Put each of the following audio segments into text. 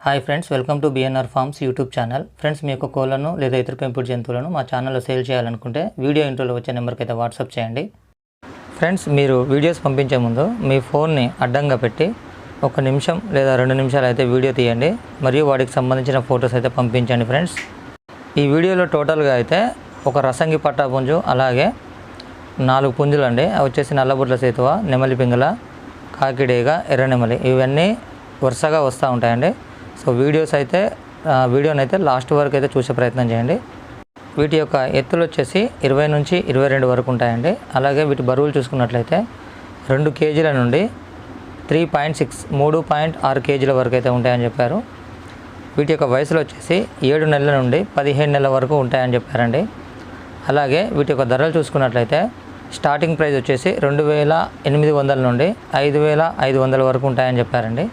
Hi friends welcome to BNR farms YouTube channel. Friends మీ యొక్క కోళ్ళను లేదా ఇతర పెంపుడు జంతువులను మా ఛానల్లో సేల్ చేయాలనుకుంటే వీడియో ఇంట్రోలో వచ్చే నెంబర్కి అయితే వాట్సాప్ చేయండి. ఫ్రెండ్స్ మీరు వీడియోస్ పంపించే ముందు మీ ఫోన్ని అడ్డంగా పెట్టి ఒక నిమిషం లేదా రెండు నిమిషాలు అయితే వీడియో తీయండి. మరియు వాటికి సంబంధించిన ఫొటోస్ అయితే పంపించండి ఫ్రెండ్స్. ఈ వీడియోలో టోటల్గా అయితే ఒక రసంగి పట్టా పుంజు అలాగే నాలుగు పుంజులు అండి. అవి వచ్చేసి నల్లబుట్ల సేతువ నెమలి పింగల కాకిడేగ ఎర్ర నెమలి. ఇవన్నీ వరుసగా వస్తూ ఉంటాయండి. సో వీడియోస్ అయితే వీడియోని అయితే లాస్ట్ వరకు అయితే చూసే ప్రయత్నం చేయండి. వీటి యొక్క ఎత్తులు వచ్చేసి ఇరవై నుంచి ఇరవై రెండు వరకు ఉంటాయండి. అలాగే వీటి బరువులు చూసుకున్నట్లయితే రెండు కేజీల నుండి త్రీ పాయింట్ సిక్స్ మూడు పాయింట్ ఆరు కేజీల వరకు అయితే ఉంటాయని చెప్పారు. వీటి యొక్క వయసులు వచ్చేసి ఏడు నెలల నుండి పదిహేను నెలల వరకు ఉంటాయని చెప్పారండి. అలాగే వీటి యొక్క ధరలు చూసుకున్నట్లయితే స్టార్టింగ్ ప్రైస్ వచ్చేసి రెండు వేల ఎనిమిది వందల నుండి ఐదు వేల ఐదు వందల వరకు ఉంటాయని చెప్పారండి.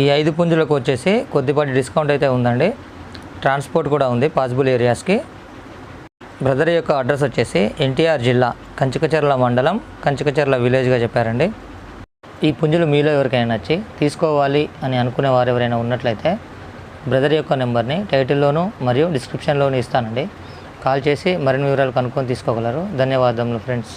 ఈ ఐదు పుంజులకు వచ్చేసి కొద్దిపాటి డిస్కౌంట్ అయితే ఉందండి. ట్రాన్స్పోర్ట్ కూడా ఉంది పాసిబుల్ ఏరియాస్కి. బ్రదర్ యొక్క అడ్రస్ వచ్చేసి ఎన్టీఆర్ జిల్లా కంచికచర్ల మండలం కంచికచర్ల విలేజ్గా చెప్పారండి. ఈ పుంజులు మీలో ఎవరికైనా నచ్చి తీసుకోవాలి అని అనుకునే వారు ఎవరైనా ఉన్నట్లయితే బ్రదర్ యొక్క నెంబర్ని టైటిల్లోను మరియు డిస్క్రిప్షన్లోను ఇస్తానండి. కాల్ చేసి మరిన్ని వివరాలు కనుక్కొని తీసుకోగలరు. ధన్యవాదములు ఫ్రెండ్స్.